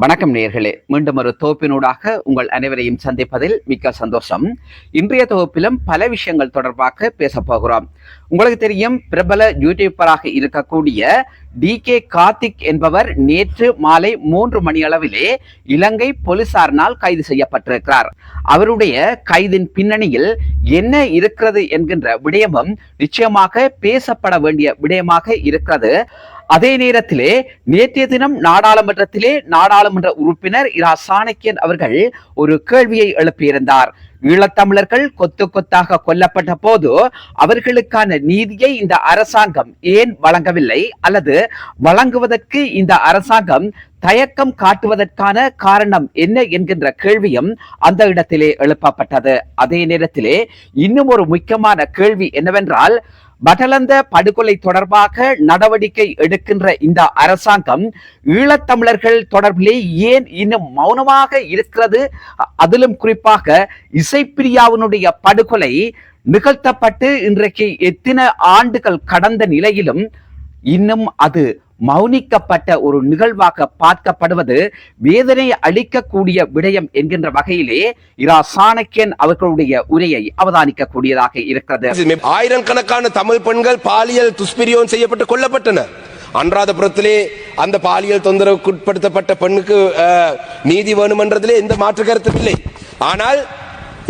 வணக்கம் நேயர்களே. மீண்டும் ஒரு தொகுப்பினூடாக உங்கள் அனைவரையும் சந்திப்பதில் மிக்க சந்தோஷம். இன்றைய தொகுப்பிலும் பல விஷயங்கள் தொடர்பாக பேசப் போகிறோம். உங்களுக்கு தெரியும் பிரபல யூடியூபராக இருக்கக்கூடிய டி கே கார்த்திக் என்பவர் நேற்று மாலை மூன்று மணி அளவிலே இலங்கை போலீசாரினால் கைது செய்யப்பட்டிருக்கிறார். அவருடைய கைதின் பின்னணியில் என்ன இருக்கிறது என்கின்ற விடயமும் நிச்சயமாக பேசப்பட வேண்டிய விடயமாக இருக்கிறது. அதே நேரத்திலே நேற்றைய தினம் நாடாளுமன்றத்திலே நாடாளுமன்ற உறுப்பினர் இரா. சாணக்கியன் அவர்கள் ஒரு கேள்வியை எழுப்பியிருந்தார். ஈழத்தமிழர்கள் கொத்து கொத்தாக கொல்லப்பட்ட போது அவர்களுக்கான நீதியை இந்த அரசாங்கம் ஏன் வழங்கவில்லை? அல்லது வழங்குவதற்கு இந்த அரசாங்கம் தயக்கம் காட்டுவதற்கான காரணம் என்ன என்கின்ற கேள்வியும் அந்த இடத்திலே எழுப்பப்பட்டது. அதே நேரத்திலே இன்னும் ஒரு முக்கியமான கேள்வி என்னவென்றால் பட்டலந்த படுகொலை தொடர்பாக நடவடிக்கை எடுக்கின்ற இந்த அரசாங்கம் ஈழத்தமிழர்கள் தொடர்பிலே ஏன் இன்னும் மௌனமாக இருக்கிறது? அதிலும் குறிப்பாக இசைப்பிரியாவினுடைய படுகொலை நிகழ்த்தப்பட்டு இன்றைக்கு எத்தனை ஆண்டுகள் கடந்த நிலையிலும் இன்னும் அது மௌனிக்கப்பட்ட ஒரு நிகழ்வாக பார்க்கப்படுவது வேதனை அளிக்கக்கூடிய விடயம் என்கின்ற வகையிலே இரா சாணக்கியன் அவர்களுடைய உரையை அவதானிக்கக்கூடியதாக இருக்கிறது. ஆயிரக்கணக்கான தமிழ் பெண்கள் பாலியல் துஷ்பிரியோன் செய்யப்பட்டு கொல்லப்பட்டனர். அன்றாதபுரத்திலே அந்த பாலியல் தொந்தரவுக்குட்படுத்தப்பட்ட பெண்ணுக்கு நீதி வேணுமென்றதிலே எந்த மாற்று கருத்தும் இல்லை. ஆனால்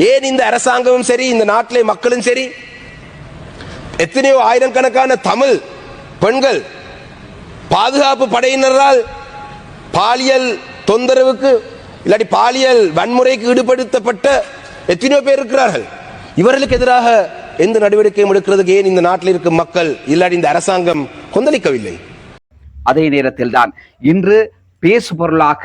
ஏன் இந்த அரசாங்கமும் சரி இந்த நாட்டிலே மக்களும் சரி எத்தனையோ ஆயிரக்கணக்கான தமிழ் பெண்கள் பாதுகாப்பு படையினரால் பாலியல் தொந்தரவுக்கு இல்லாட்டி பாலியல் வன்முறைக்கு ஈடுபடுத்தப்பட்ட எத்தனையோ பேர் இருக்கிறார்கள். இவர்களுக்கு எதிராக எந்த நடவடிக்கையும் எடுக்கிறதுக்கு ஏன் இந்த நாட்டில் இருக்கும் மக்கள் இல்லாட்டி இந்த அரசாங்கம் கொந்தளிக்கவில்லை? அதே நேரத்தில் தான் இன்று பேசு பொருளாக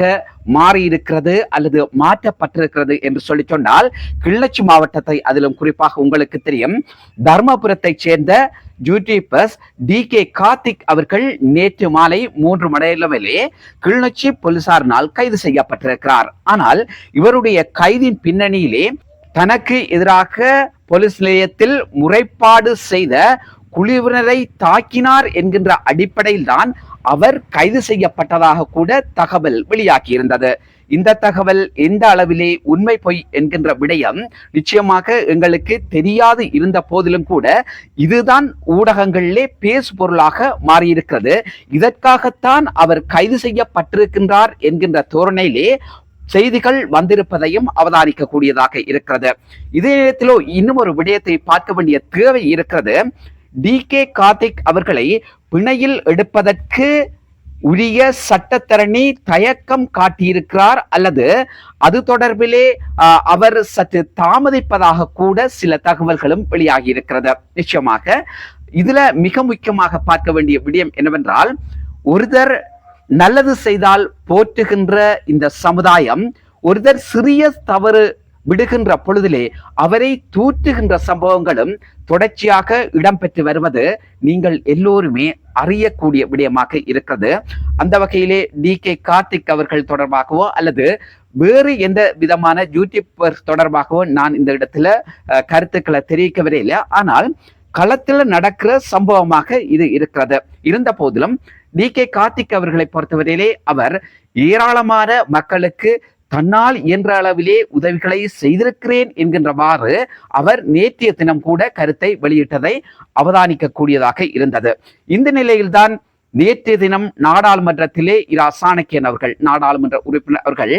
மாறி இருக்கிறது அல்லது மாற்றப்பட்டிருக்கிறது என்று சொல்லி சொன்னால் கிள்ளச்சி மாவட்டத்தை அதிலும் குறிப்பாக உங்களுக்கு தெரியும். தர்மபுரத்தைச் சேர்ந்த யூடியூபர்ஸ் டி கே கார்த்திக் அவர்கள் நேற்று மாலை மூன்று மணியளவிலே கிளிநொச்சி போலீசாரினால் கைது செய்யப்பட்டிருக்கிறார். ஆனால் இவருடைய கைதின் பின்னணியிலே தனக்கு எதிராக போலீஸ் நிலையத்தில் முறைப்பாடு செய்த குழுவினரை தாக்கினார் என்கின்ற அடிப்படையில் தான் அவர் கைது செய்யப்பட்டதாக கூட தகவல் வெளியாகியிருந்தது. இந்த தகவல் எந்த அளவிலே உண்மை பொய் என்கின்ற விடயம் நிச்சயமாக எங்களுக்கு தெரியாது இருந்த போதிலும் கூட இதுதான் ஊடகங்களிலே பேசு பொருளாக மாறியிருக்கிறது. இதற்காகத்தான் அவர் கைது செய்யப்பட்டிருக்கின்றார் என்கின்ற தோரணையிலே செய்திகள் வந்திருப்பதையும் அவதானிக்கக்கூடியதாக இருக்கிறது. இதே நேரத்திலோ இன்னும் ஒரு விடயத்தை பார்க்க வேண்டிய தேவை இருக்கிறது. டி கே கார்த்திக் அவர்களை பிணையில் எடுப்பதற்கு உரிய சட்டத்தரணி தயக்கம் காட்டியிருக்கிறார் அல்லது அது தொடர்பிலே அவர் சற்று தாமதிப்பதாக கூட சில தகவல்களும் வெளியாகி இருக்கிறது நிச்சயமாக இதுல மிக முக்கியமாக பார்க்க வேண்டிய விடயம் என்னவென்றால் ஒருதர் நல்லது செய்தால் போற்றுகின்ற இந்த சமுதாயம் ஒருதர் சிறிய தவறு விடுகின்ற பொழுதிலே அவரை தூற்றுகின்ற சம்பவங்களும் தொடர்ச்சியாக இடம்பெற்று வருவது நீங்கள் எல்லோருமே அறியக்கூடிய விடயமாக இருக்கிறது. அந்த வகையிலே டி கே கார்த்திக் அவர்கள் தொடர்பாகவோ அல்லது வேறு எந்த விதமான யூடியூபர் தொடர்பாகவோ நான் இந்த இடத்துல கருத்துக்களை தெரிவிக்க வரையில ஆனால் களத்தில் நடக்கிற சம்பவமாக இது இருக்கிறது. இருந்த போதிலும் டி கே கார்த்திக் அவர்களை பொறுத்தவரையிலே அவர் ஏராளமான மக்களுக்கு தன்னால் இயன்ற அளவிலே உதவிகளை செய்திருக்கிறேன் என்கின்றவாறு அவர் நேற்றைய தினம் கூட கருத்தை வெளியிட்டதை அவதானிக்கக்கூடியதாக இருந்தது. இந்த நிலையில்தான் நேற்றைய தினம் நாடாளுமன்றத்திலே இரா சாணக்கியன் அவர்கள் நாடாளுமன்ற உறுப்பினர் அவர்கள்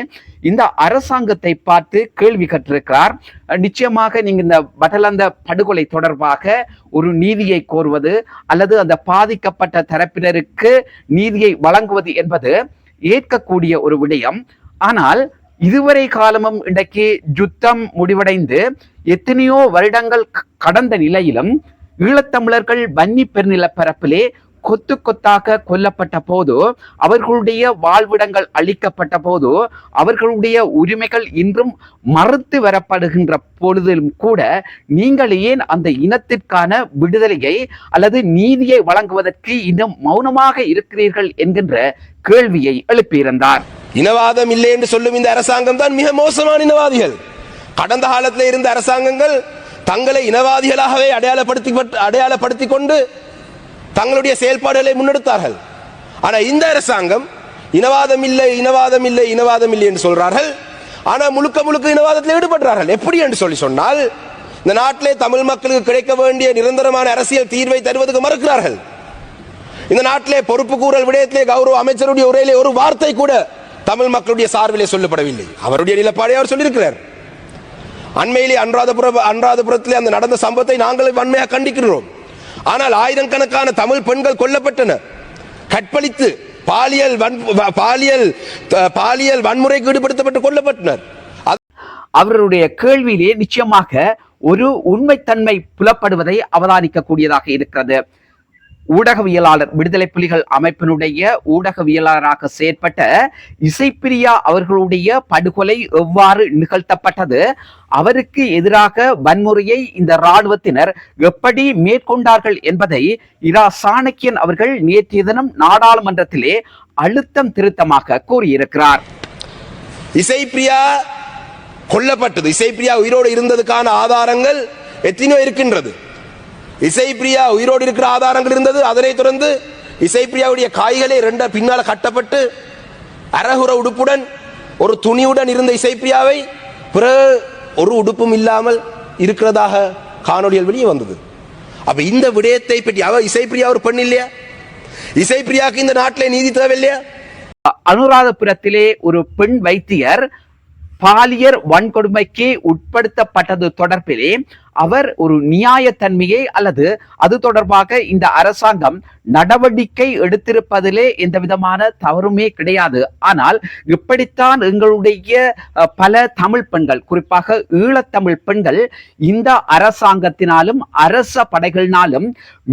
இந்த அரசாங்கத்தை பார்த்து கேள்வி கற்றிருக்கிறார். நிச்சயமாக நீங்க இந்த பட்டலந்த படுகொலை தொடர்பாக ஒரு நீதியை கோருவது அல்லது அந்த பாதிக்கப்பட்ட தரப்பினருக்கு நீதியை வழங்குவது என்பது ஏற்கக்கூடிய ஒரு விடயம். ஆனால் இதுவரை காலமும் இன்றைக்கு யுத்தம் முடிவடைந்து எத்தனையோ வருடங்கள் க- கடந்த நிலையிலும் ஈழத்தமிழர்கள் வன்னி பெருநிலப்பரப்பிலே கொத்து கொத்தாக கொல்லப்பட்ட போது அவர்களுடைய வாழ்விடங்கள் அளிக்கப்பட்ட போது அவர்களுடைய உரிமைகள் இன்றும் மறுத்து வரப்படுகின்ற பொழுதிலும் கூட நீங்கள் ஏன் அந்த இனத்திற்கான விடுதலையை அல்லது நீதியை வழங்குவதற்கு இன்னும் மௌனமாக இருக்கிறீர்கள் என்கின்ற கேள்வியை எழுப்பியிருந்தார். இனவாதம் இல்லை என்று சொல்லும் இந்த அரசாங்கம் தான் மிக மோசமான இனவாதிகள். கடந்த காலத்தில் இருந்த அரசாங்கங்கள் தங்களை இனவாதிகளாகவே அடையாளப்படுத்தி அடையாளப்படுத்திக் கொண்டு தங்களுடைய செயல்பாடுகளை முன்னெடுத்தார்கள். ஆனால் இந்த அரசாங்கம் இனவாதம் இல்லை இனவாதம் இல்லை இனவாதம் இல்லை என்று சொல்றார்கள். ஆனால் முழுக்க முழுக்க இனவாதத்தில் ஈடுபடுறார்கள். எப்படி என்று சொல்லி சொன்னால் இந்த நாட்டிலே தமிழ் மக்களுக்கு கிடைக்க வேண்டிய நிரந்தரமான அரசியல் தீர்வை தருவதற்கு மறுக்கிறார்கள். இந்த நாட்டிலே பொறுப்பு கூறல் விடயத்திலே கௌரவ அமைச்சருடைய உரையிலே ஒரு வார்த்தை கூட தமிழ் மக்களுடைய சார்பிலே சொல்லப்படவில்லை. அவருடைய நிலப்பாடை அவர் சொல்லியிருக்கிறார். அண்மையிலே அன்றாதபுர அன்றாதபுரத்திலே அந்த நடந்த சம்பவத்தை நாங்கள் வன்மையாக கண்டிக்கிறோம் ஆனால் ஆயிரக்கணக்கான தமிழ் பெண்கள் கொல்லப்பட்டனர் கற்பழித்து பாலியல் வன் பாலியல் பாலியல் வன்முறைக்கு ஈடுபடுத்தப்பட்டு கொல்லப்பட்டனர். அவருடைய கேள்வியிலே நிச்சயமாக ஒரு உண்மைத்தன்மை புலப்படுவதை அவதானிக்கக்கூடியதாக இருக்கிறது. ஊடகவியலாளர் விடுதலை புலிகள் அமைப்பினுடைய ஊடகவியலாளராக செயற்பட்ட இசைப்பிரியா அவர்களுடைய படுகொலை எவ்வாறு நிகழ்த்தப்பட்டது? அவருக்கு எதிராக வன்முறையை இந்த இராணுவத்தினர் எப்படி மேற்கொண்டார்கள் என்பதை இரா சாணக்கியன் அவர்கள் நேற்றைய தினம் நாடாளுமன்றத்திலே அழுத்தம் திருத்தமாக கூறியிருக்கிறார். இசைப்பிரியா கொல்லப்பட்டது. இசைப்பிரியா உயிரோடு இருந்ததுக்கான ஆதாரங்கள் எத்தனையோ இருக்கின்றது. இசைப்பிரியா உயிரோடு இருக்கிற ஆதாரங்கள் இருந்தது. அதனைத் தொடர்ந்து இசைப்பிரியாவுடைய காய்களே ரெண்ட பின்னால் கட்டப்பட்டு அரகுர உடுப்புடன் ஒரு துணியுடன் இருந்த இசைப்பிரியாவை பிறகு ஒரு உடுப்பும் இல்லாமல் இருக்கிறதாக காணொளிகள் வெளியே வந்தது. அப்ப இந்த விடயத்தை பற்றி அவ இசைப்பிரியா ஒரு பெண் இல்லையா? இசைப்பிரியாவுக்கு இந்த நாட்டிலே நீதி தேவையில்லையா? அனுராதபுரத்திலே ஒரு பெண் வைத்தியர் பாலியர் வன்கொடுமைக்கு உட்படுத்தப்பட்டது தொடர்பிலே அவர் ஒரு நியாயத்தன்மையை அல்லது அது தொடர்பாக இந்த அரசாங்கம் நடவடிக்கை எடுத்திருப்பதிலே எந்த விதமான தவறுமே கிடையாது. ஆனால் இப்படித்தான் எங்களுடைய பல தமிழ் பெண்கள் குறிப்பாக ஈழத்தமிழ் பெண்கள் இந்த அரசாங்கத்தினாலும் அரச படைகளினாலும்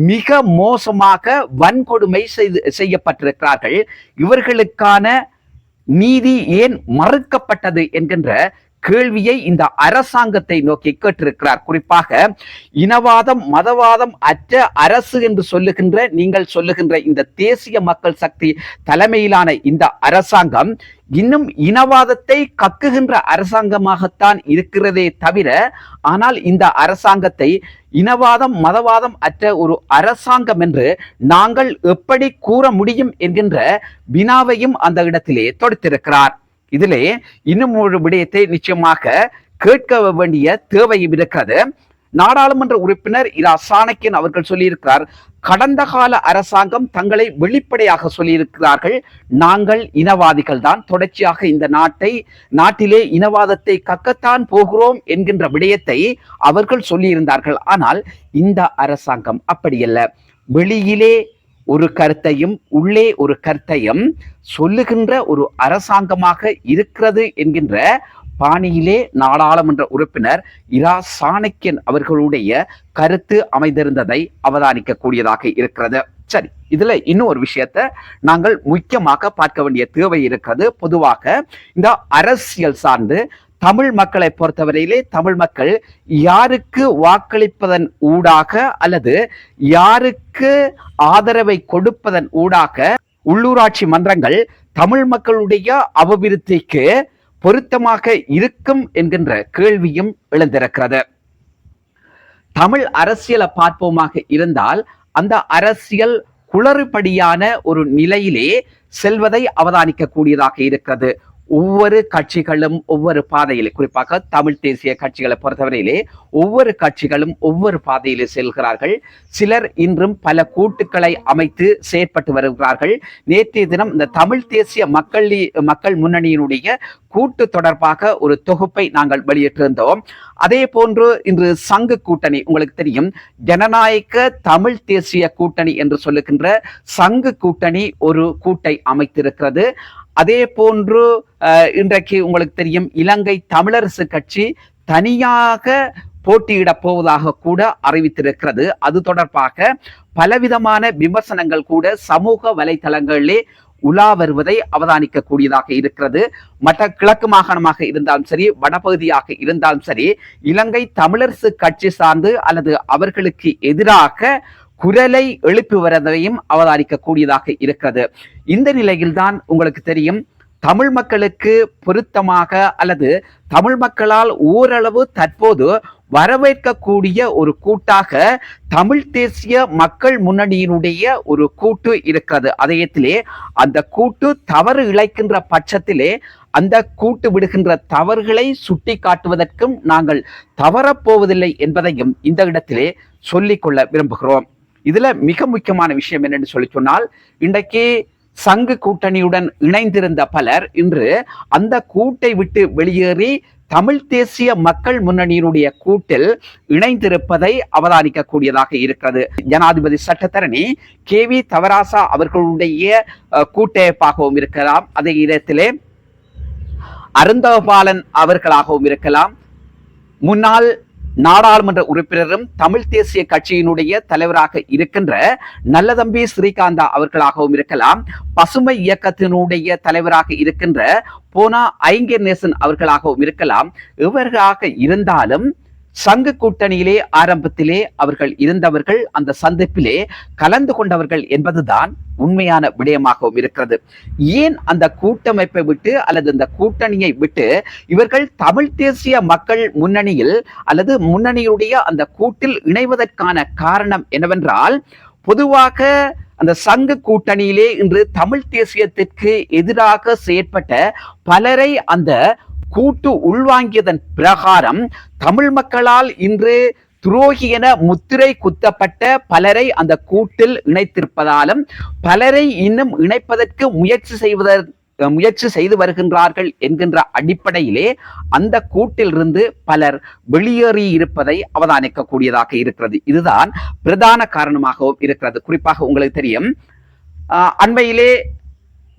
மிக மோசமாக வன்கொடுமை செய்து செய்யப்பட்டிருக்கிறார்கள். இவர்களுக்கான நீதி ஏன் மறுக்கப்பட்டது என்கின்ற கேள்வியை இந்த அரசாங்கத்தை நோக்கி கேட்டிருக்கிறார். குறிப்பாக இனவாதம் மதவாதம் அற்ற அரசு என்று சொல்லுகின்ற நீங்கள் சொல்லுகின்ற இந்த தேசிய மக்கள் சக்தி தலைமையிலான இந்த அரசாங்கம் இன்னும் இனவாதத்தை கக்குகின்ற அரசாங்கமாகத்தான் இருக்கிறதே தவிர ஆனால் இந்த அரசாங்கத்தை இனவாதம் மதவாதம் அற்ற ஒரு அரசாங்கம் என்று நாங்கள் எப்படி கூற முடியும் என்கின்ற வினாவையும் அந்த இடத்திலே தொடுத்திருக்கிறார். இதிலே இன்னும் ஒரு விடயத்தை நிச்சயமாக கேட்க வேண்டிய தேவையும் இருக்கிறது. நாடாளுமன்ற உறுப்பினர் இரா சாணக்கியன் அவர்கள் சொல்லியிருக்கிறார் கடந்த கால அரசாங்கம் தங்களை வெளிப்படையாக சொல்லியிருக்கிறார்கள். நாங்கள் இனவாதிகள் தான் தொடர்ச்சியாக இந்த நாட்டை நாட்டிலே இனவாதத்தை கக்கத்தான் போகிறோம் என்கின்ற விடயத்தை அவர்கள் சொல்லியிருந்தார்கள். ஆனால் இந்த அரசாங்கம் அப்படியல்ல. வெளியிலே ஒரு கருத்தையும் உள்ளே ஒரு கருத்தையும் சொல்லுகின்ற ஒரு அரசாங்கமாக இருக்கிறது என்கின்ற பாணியிலே நாடாளுமன்ற உறுப்பினர் இரா சாணக்கியன் அவர்களுடைய கருத்து அமைந்திருந்ததை அவதானிக்க கூடியதாக இருக்கிறது. சரி இதுல இன்னும் ஒரு விஷயத்த நாங்கள் முக்கியமாக பார்க்க வேண்டிய தேவை இருக்கிறது. பொதுவாக இந்த அரசியல் சார்ந்து தமிழ் மக்களை பொறுத்தவரையிலே தமிழ் மக்கள் யாருக்கு வாக்களிப்பதன் ஊடாக அல்லது யாருக்கு ஆதரவை கொடுப்பதன் ஊடாக உள்ளூராட்சி மன்றங்கள் தமிழ் மக்களுடைய அபிவிருத்திக்கு பொருத்தமாக இருக்கும் என்கின்ற கேள்வியும் எழுந்திருக்கிறது. தமிழ் அரசியலை பார்ப்போமாக இருந்தால் அந்த அரசியல் குளறுபடியான ஒரு நிலையிலே செல்வதை அவதானிக்க கூடியதாக இருக்கிறது. ஒவ்வொரு கட்சிகளும் ஒவ்வொரு பாதையிலே குறிப்பாக தமிழ் தேசிய கட்சிகளை பொறுத்தவரையிலே ஒவ்வொரு கட்சிகளும் ஒவ்வொரு பாதையிலே செல்கிறார்கள். சிலர் இன்றும் பல கூட்டுக்களை அமைத்து செயற்பட்டு வருகிறார்கள். நேற்றைய தினம் இந்த தமிழ் தேசிய மக்கள் மக்கள் முன்னணியினுடைய கூட்டு தொடர்பாக ஒரு தொகுப்பை நாங்கள் வெளியிட்டிருந்தோம். அதே போன்று இன்று சங்கு கூட்டணி உங்களுக்கு தெரியும் ஜனநாயக தமிழ் தேசிய கூட்டணி என்று சொல்லுகின்ற சங்கு கூட்டணி ஒரு கூட்டை அமைத்திருக்கிறது. அதே போன்று இன்றைக்கு உங்களுக்கு தெரியும் இலங்கை தமிழரசு கட்சி தனியாக போட்டியிடப் போவதாக கூட அறிவித்திருக்கிறது. அது தொடர்பாக பலவிதமான விமர்சனங்கள் கூட சமூக வலைதளங்களிலே உலா வருவதை அவதானிக்க கூடியதாக இருக்கிறது. மற்ற கிழக்கு மாகாணமாக இருந்தாலும் சரி வடபகுதியாக இருந்தாலும் சரி இலங்கை தமிழரசு கட்சி சார்ந்து அல்லது அவர்களுக்கு எதிராக குரலை எழுப்பி வரதையும் அவதானிக்கக்கூடியதாக இருக்கிறது. இந்த நிலையில்தான் உங்களுக்கு தெரியும் தமிழ் மக்களுக்கு பொருத்தமாக அல்லது தமிழ் மக்களால் ஓரளவு தற்போது வரவேற்கக்கூடிய ஒரு கூட்டாக தமிழ் தேசிய மக்கள் முன்னணியினுடைய ஒரு கூட்டு இருக்கிறது. அதயத்திலே அந்த கூட்டு தவறு இழைக்கின்ற பட்சத்திலே அந்த கூட்டு விடுகின்ற தவறுகளை சுட்டி காட்டுவதற்கும் நாங்கள் தவறப்போவதில்லை என்பதையும் இந்த இடத்திலே சொல்லிக்கொள்ள விரும்புகிறோம். இதுல மிக முக்கியமான விஷயம் என்னன்னு சொல்லி சொன்னால் இன்றைக்கு சங்கு கூட்டணியுடன் இணைந்திருந்த பலர் இன்று அந்த கூட்டை விட்டு வெளியேறி தமிழ் தேசிய மக்கள் முன்னணியினுடைய கூட்டில் இணைந்திருப்பதை அவதானிக்கக்கூடியதாக இருக்கிறது. ஜனாதிபதி சட்டத்தரணி கே வி தவராசா அவர்களுடைய கூட்டமைப்பாகவும் இருக்கலாம். அதே இடத்திலே அருந்தபாலன் அவர்களாகவும் இருக்கலாம். முன்னாள் நாடாளுமன்ற உறுப்பினரும் தமிழ் தேசிய கட்சியினுடைய தலைவராக இருக்கின்ற நல்லதம்பி ஸ்ரீகாந்தா அவர்களாகவும் இருக்கலாம் பசுமை இயக்கத்தினுடைய தலைவராக இருக்கின்ற போனா ஐங்கர் நேசன் அவர்களாகவும் இருக்கலாம். இவர்களாக இருந்தாலும் சங்கு கூட்டணியிலே ஆரம்பத்திலே அவர்கள் இருந்தவர்கள் அந்த சந்திப்பிலே கலந்து கொண்டவர்கள் என்பதுதான் உண்மையான விடயமாகவும் இருக்கிறது. ஏன் அந்த கூட்டமைப்பை விட்டு அல்லது அந்த கூட்டணியை விட்டு இவர்கள் தமிழ் தேசிய மக்கள் முன்னணியில் அல்லது முன்னணியுடைய அந்த கூட்டில் இணைவதற்கான காரணம் என்னவென்றால் பொதுவாக அந்த சங்க கூட்டணியிலே இன்று தமிழ் தேசியத்திற்கு எதிராக செயற்பட்ட பலரை அந்த கூட்டு உள்வாங்கியதன் பிரகாரம் தமிழ் மக்களால் இன்று துரோகி என முத்திரை குத்தப்பட்ட பலரை அந்த கூட்டில் இணைத்திருப்பதாலும் பலரை இன்னும் இணைப்பதற்கு முயற்சி செய்வதற்கு முயற்சி செய்து வருகின்றார்கள் என்கின்ற அடிப்படையிலே அந்த கூட்டிலிருந்து பலர் வெளியேறி இருப்பதை அவதானிக்கக்கூடியதாக இருக்கிறது. இதுதான் பிரதான காரணமாகவும் இருக்கிறது. குறிப்பாக உங்களுக்கு தெரியும். அண்மையிலே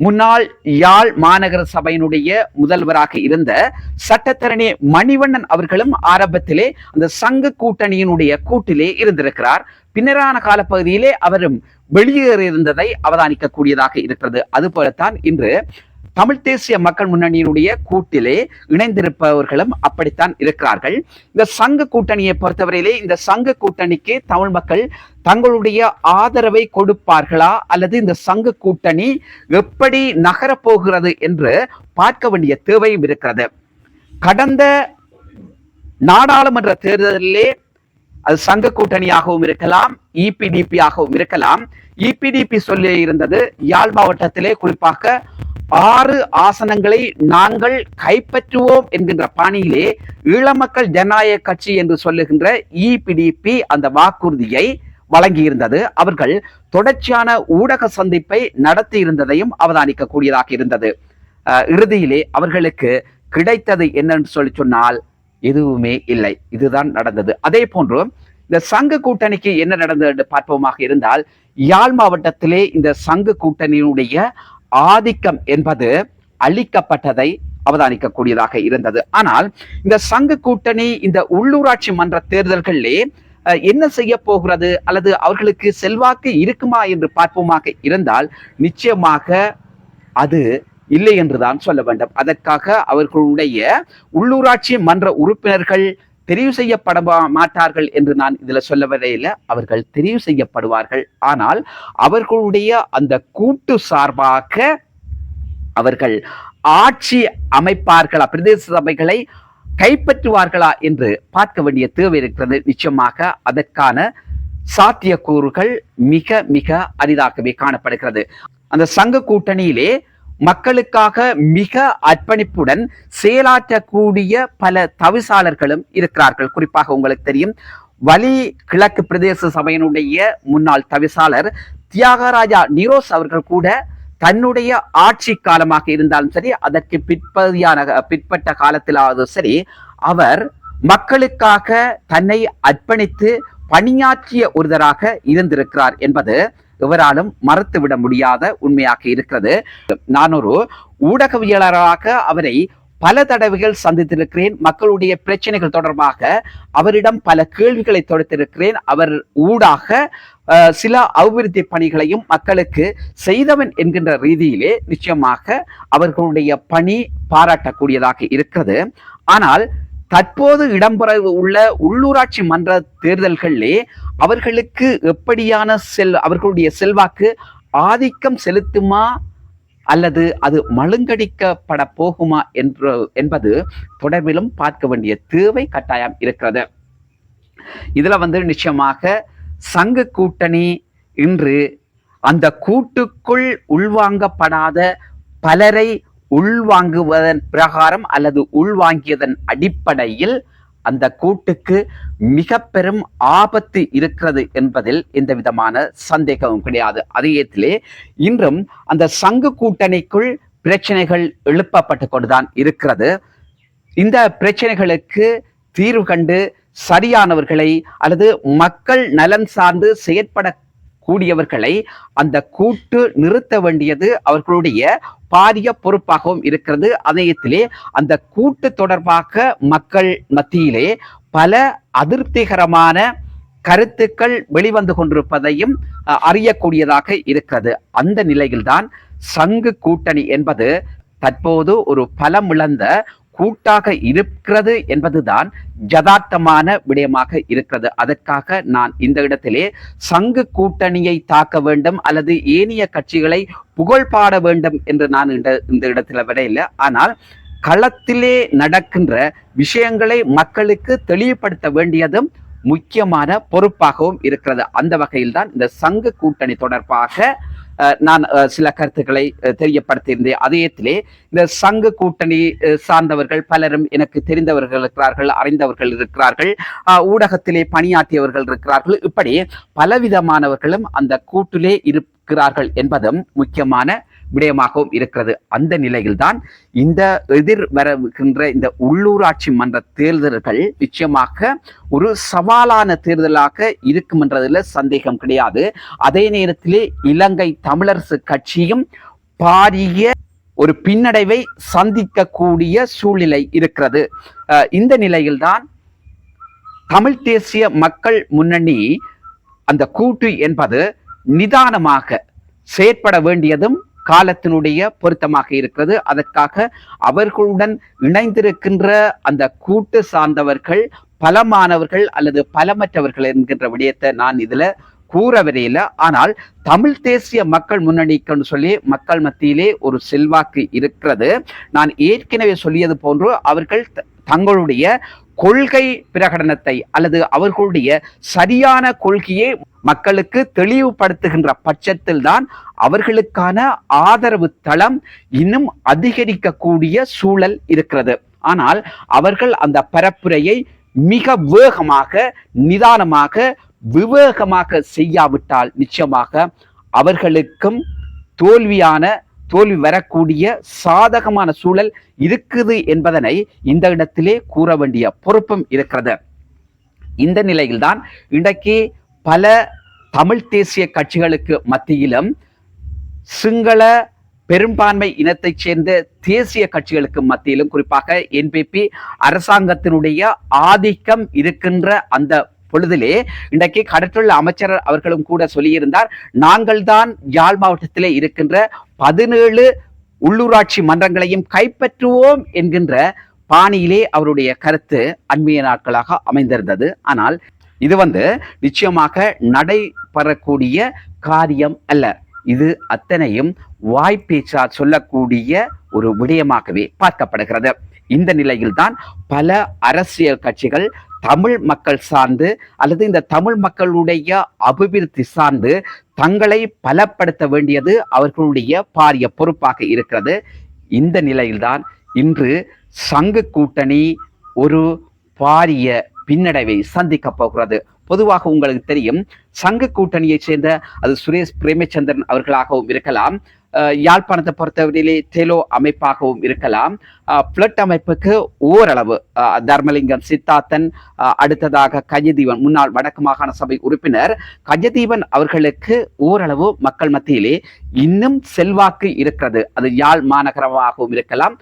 முன்னாள் யாழ் மாநகர சபையினுடைய முதல்வராக இருந்த சட்டத்தரணி மணிவண்ணன் அவர்களும் ஆரம்பத்திலே அந்த சங்க கூட்டணியினுடைய கூட்டிலே இருந்திருக்கிறார். பின்னரான காலப்பகுதியிலே அவரும் வெளியேறியிருந்ததை அவதானிக்கக்கூடியதாக இருக்கிறது. அதுபோலத்தான் இன்று தமிழ் தேசிய மக்கள் முன்னணியினுடைய கூட்டிலே இணைந்திருப்பவர்களும் அப்படித்தான் இருக்கிறார்கள். இந்த சங்க கூட்டணியை பொறுத்தவரையிலே இந்த சங்க கூட்டணிக்கு தமிழ் மக்கள் தங்களுடைய ஆதரவை கொடுப்பார்களா? அல்லது இந்த சங்க கூட்டணி எப்படி நகரப்போகிறது என்று பார்க்க வேண்டிய தேவையும் இருக்கிறது. கடந்த நாடாளுமன்ற தேர்தலிலே அது சங்க கூட்டணியாகவும் இருக்கலாம் இபிடிபி ஆகவும் இருக்கலாம். இபிடிபி சொல்லி இருந்தது யாழ் மாவட்டத்திலே குறிப்பாக ஆறு ஆசனங்களை நாங்கள் கைப்பற்றுவோம் என்கின்ற பாணியிலே ஈழமக்கள் ஜனநாயக கட்சி என்று சொல்லுகின்ற இபிடிபி அந்த வாக்குறுதியை வழங்கியிருந்தது. அவர்கள் தொடர்ச்சியான ஊடக சந்திப்பை நடத்தி இருந்ததையும் அவதானிக்கக்கூடியதாக இருந்தது. இறுதியிலே அவர்களுக்கு கிடைத்தது என்னன்னு சொல்லி சொன்னால் எதுவுமே இல்லை. இதுதான் நடந்தது. அதே போன்று இந்த சங்க கூட்டணிக்கு என்ன நடந்தது என்று பார்ப்போமாக இருந்தால் யாழ் மாவட்டத்திலே இந்த சங்க கூட்டணியினுடைய ஆதிக்கம் என்பது அளிக்கப்பட்டதை அவதானிக்கக்கூடியதாக இருந்தது. ஆனால் இந்த சங்க கூட்டணி இந்த உள்ளூராட்சி மன்ற தேர்தல்களிலே என்ன செய்ய போகிறது? அல்லது அவர்களுக்கு செல்வாக்கு இருக்குமா என்று பார்ப்போமாக இருந்தால் நிச்சயமாக அது இல்லை என்றுதான் சொல்ல வேண்டும். அதற்காக அவர்களுடைய உள்ளூராட்சி மன்ற உறுப்பினர்கள் தெரிவு செய்யப்பட மாட்டார்கள் என்று நான் இதுல சொல்ல வரையில அவர்கள் தெரிவு செய்யப்படுவார்கள். ஆனால் அவர்களுடைய அந்த கூட்டு சார்பாக அவர்கள் ஆட்சி அமைப்பார்களா பிரதேச சபைகளை கைப்பற்றுவார்களா என்று பார்க்க வேண்டிய தேவை இருக்கிறது. நிச்சயமாக அதற்கான சாத்தியக்கூறுகள் மிக மிக அரிதாகவே காணப்படுகிறது. அந்த சங்க கூட்டணியிலே மக்களுக்காக மிக அர்ப்பணிப்புடன் செயலாற்றக்கூடிய பல தவிசாளர்களும் இருக்கிறார்கள். குறிப்பாக உங்களுக்கு தெரியும் வலி கிழக்கு பிரதேச சபையினுடைய முன்னாள் தவிசாளர் தியாகராஜா நிரோஸ் அவர்கள் கூட தன்னுடைய ஆட்சி காலமாக இருந்தாலும் சரி அதற்கு பிற்பதியான பிற்பட்ட காலத்திலாவது சரி அவர் மக்களுக்காக தன்னை அர்ப்பணித்து பணியாற்றிய ஒருவராக இருந்திருக்கிறார் என்பது எவராலும் மறுத்துவிட முடியாத உண்மையாக இருக்கிறது. நான் ஒரு ஊடகவியலராக அவரை பல தடவைகள் சந்தித்திருக்கிறேன். மக்களுடைய பிரச்சனைகள் தொடர்பாக அவரிடம் பல கேள்விகளை தொடுத்திருக்கிறேன். அவர் ஊடாக சில அபிவிருத்தி பணிகளையும் மக்களுக்கு செய்தவன் என்கின்ற ரீதியிலே நிச்சயமாக அவர்களுடைய பணி பாராட்டக்கூடியதாக இருக்கிறது. ஆனால் தற்போது இடம்பெற உள்ள உள்ளூராட்சி மன்ற தேர்தல்களிலே அவர்களுக்கு எப்படியான செல் அவர்களுடைய செல்வாக்கு ஆதிக்கம் செலுத்துமா அல்லது அது மழுங்கடிக்கப்பட போகுமா என்று என்பது தொடர்பிலும் பார்க்க வேண்டிய தேவை கட்டாயம் இருக்கிறது. இதுல வந்து நிச்சயமாக சங்கு கூட்டணி இன்று அந்த கூட்டுக்குள் உள்வாங்கப்படாத பலரை உள்வாங்குவதன் பிரகாரம் அல்லது உள்வாங்கியதன் அடிப்படையில் அந்த கூட்டுக்கு மிக பெரும் ஆபத்து இருக்கிறது என்பதில் எந்த விதமான சந்தேகமும் கிடையாது. அதேத்திலே இன்றும் அந்த சங்கு கூட்டணிக்குள் பிரச்சனைகள் எழுப்பப்பட்டு கொண்டுதான் இருக்கிறது. இந்த பிரச்சனைகளுக்கு தீர்வு கண்டு சரியானவர்களை அல்லது மக்கள் நலன் சார்ந்து செயற்பட கூடியவர்களை அந்த கூட்டு நிறுத்த வேண்டியது அவர்களுடைய பாரிய பொறுப்பாகவும் இருக்கிறது. அதயத்திலே அந்த கூட்டு தொடர்பாக மக்கள் மத்தியிலே பல அதிருப்திகரமான கருத்துக்கள் வெளிவந்து கொண்டிருப்பதையும் அறியக்கூடியதாக இருக்கிறது. அந்த நிலையில்தான் சங்கு கூட்டணி என்பது தற்போது ஒரு பலமிழந்த கூட்டாக இருக்கிறது என்பதுதான் ஜதார்த்தமான விடயமாக இருக்கிறது. அதற்காக நான் இந்த இடத்திலே சங்கு கூட்டணியை தாக்க வேண்டும் அல்லது ஏனைய கட்சிகளை புகழ் பாட வேண்டும் என்று நான் இந்த இந்த இடத்துல விடையில்லை ஆனால் களத்திலே நடக்கின்ற விஷயங்களை மக்களுக்கு தெளிவுபடுத்த வேண்டியதும் முக்கியமான பொறுப்பாகவும் இருக்கிறது. அந்த வகையில் தான் இந்த சங்கு கூட்டணி தொடர்பாக நான் சில கருத்துக்களை தெரியப்படுத்தியிருந்தேன். அதயத்திலே இந்த சங்கு கூட்டணி சார்ந்தவர்கள் பலரும் எனக்கு தெரிந்தவர்கள் இருக்கிறார்கள் அறிந்தவர்கள் இருக்கிறார்கள் ஊடகத்திலே பணியாற்றியவர்கள் இருக்கிறார்கள். இப்படி பலவிதமானவர்களும் அந்த கூட்டிலே இருக்கிறார்கள் என்பதும் முக்கியமான விடயமாகவும் இருக்கிறது. அந்த நிலையில்தான் இந்த எதிர் வரவிருக்கின்ற இந்த உள்ளூராட்சி மன்ற தேர்தல்கள் நிச்சயமாக ஒரு சவாலான தேர்தலாக இருக்கும் என்றதில் சந்தேகம் கிடையாது. அதே நேரத்திலே இலங்கை தமிழரசு கட்சியும் பாரிய ஒரு பின்னடைவை சந்திக்கக்கூடிய சூழ்நிலை இருக்கிறது. இந்த நிலையில்தான் தமிழ் தேசிய மக்கள் முன்னணி அந்த கூட்டு என்பது நிதானமாக செயற்பட வேண்டியதும் காலத்தினுடைய பொருத்தமாக இருக்கிறது. அதற்காக அவர்களுடன் இணைந்திருக்கின்ற அந்த கூட்டு சார்ந்தவர்கள் பலமானவர்கள் அல்லது பலமற்றவர்கள் என்கின்ற விடயத்தை நான் இதுல கூற வரையில ஆனால் தமிழ் தேசிய மக்கள் முன்னணிக்குன்னு சொல்லி மக்கள் மத்தியிலே ஒரு செல்வாக்கு இருக்கிறது. நான் ஏற்கனவே சொல்லியது போன்று அவர்கள் தங்களுடைய கொள்கை பிரகடனத்தை அல்லது அவர்களுடைய சரியான கொள்கையை மக்களுக்கு தெளிவுபடுத்துகின்ற பட்சத்தில் தான் அவர்களுக்கான ஆதரவு தளம் இன்னும் அதிகரிக்கக்கூடிய சூழல் இருக்கிறது. ஆனால் அவர்கள் அந்த பரப்புரையை மிக வேகமாக நிதானமாக விவேகமாக செய்யாவிட்டால் நிச்சயமாக அவர்களுக்கும் தோல்வியான தோல்வி வரக்கூடிய சாதகமான சூழல் இருக்குது என்பதனை இந்த இடத்திலே கூற வேண்டிய பொறுப்பும் இருக்கிறது. இந்த நிலையில்தான் இன்றைக்கு பல தமிழ் தேசிய கட்சிகளுக்கு மத்தியிலும் சிங்கள பெரும்பான்மை இனத்தைச் சேர்ந்த தேசிய கட்சிகளுக்கு மத்தியிலும் குறிப்பாக என்பிபி அரசாங்கத்தினுடைய ஆதிக்கம் இருக்கின்ற அந்த பொழுதிலே இன்றைக்கு கடற்றுள்ள அமைச்சர் அவர்களும் கூட சொல்லியிருந்தார் நாங்கள் தான் யாழ் மாவட்டத்திலே இருக்கின்ற பதினேழு உள்ளூராட்சி மன்றங்களையும் கைப்பற்றுவோம் என்கின்ற பாணியிலே அவருடைய கருத்து அண்மைய நாட்களாக அமைந்திருந்தது. ஆனால் இது வந்து நிச்சயமாக நடைபெறக்கூடிய காரியம் அல்ல. இது அத்தனையும் வாய்ப்பேச்சால் சொல்லக்கூடிய ஒரு விடயமாகவே பார்க்கப்படுகிறது. இந்த நிலையில்தான் பல அரசியல் கட்சிகள் தமிழ் மக்கள் சார்ந்து அல்லது இந்த தமிழ் மக்களுடைய அபிவிருத்தி சார்ந்து தங்களை பலப்படுத்த வேண்டியது அவர்களுடைய பாரிய பொறுப்பாக இருக்கிறது. இந்த நிலையில்தான் இன்று சங்கு கூட்டணி ஒரு பாரிய பின்னடைவை சந்திக்க போகிறது. பொதுவாக உங்களுக்கு தெரியும் சங்க கூட்டணியைச் சேர்ந்த அது சுரேஷ் பிரேமச்சந்திரன் அவர்களாகவும் இருக்கலாம். யாழ்ப்பாணத்தை பொறுத்தவரையிலே தெலோ அமைப்பாகவும் இருக்கலாம். பிளட் அமைப்புக்கு ஓரளவு தர்மலிங்கம் சித்தார்த்தன் அடுத்ததாக கஜதீவன் முன்னாள் வடக்கு மாகாண சபை உறுப்பினர் கஜதீவன் அவர்களுக்கு ஓரளவு மக்கள் மத்தியிலே இன்னும் செல்வாக்கு இருக்கிறது. அது யாழ் மாநகரமாகவும் இருக்கலாம்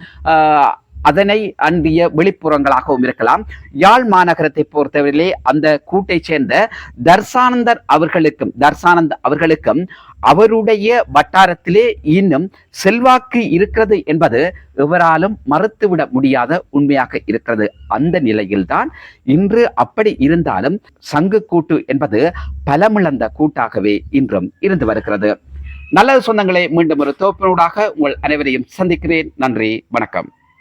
அதனை அன்றிய வெளிப்புறங்களாகவும் இருக்கலாம். யாழ் மாநகரத்தை பொறுத்தவரையிலே அந்த கூட்டை சேர்ந்த தர்சானந்தர் அவர்களுக்கும் தர்சானந்த் அவர்களுக்கும் அவருடைய வட்டாரத்திலே இன்னும் செல்வாக்கு இருக்கிறது என்பது எவராலும் மறுத்துவிட முடியாத உண்மையாக இருக்கிறது. அந்த நிலையில்தான் இன்று அப்படி இருந்தாலும் சங்கு கூட்டு என்பது பலமிழந்த கூட்டாகவே இன்றும் இருந்து வருகிறது. நல்ல சொந்தங்களை மீண்டும் ஒரு தோப்பினூடாக உங்கள் அனைவரையும் சந்திக்கிறேன். நன்றி வணக்கம்.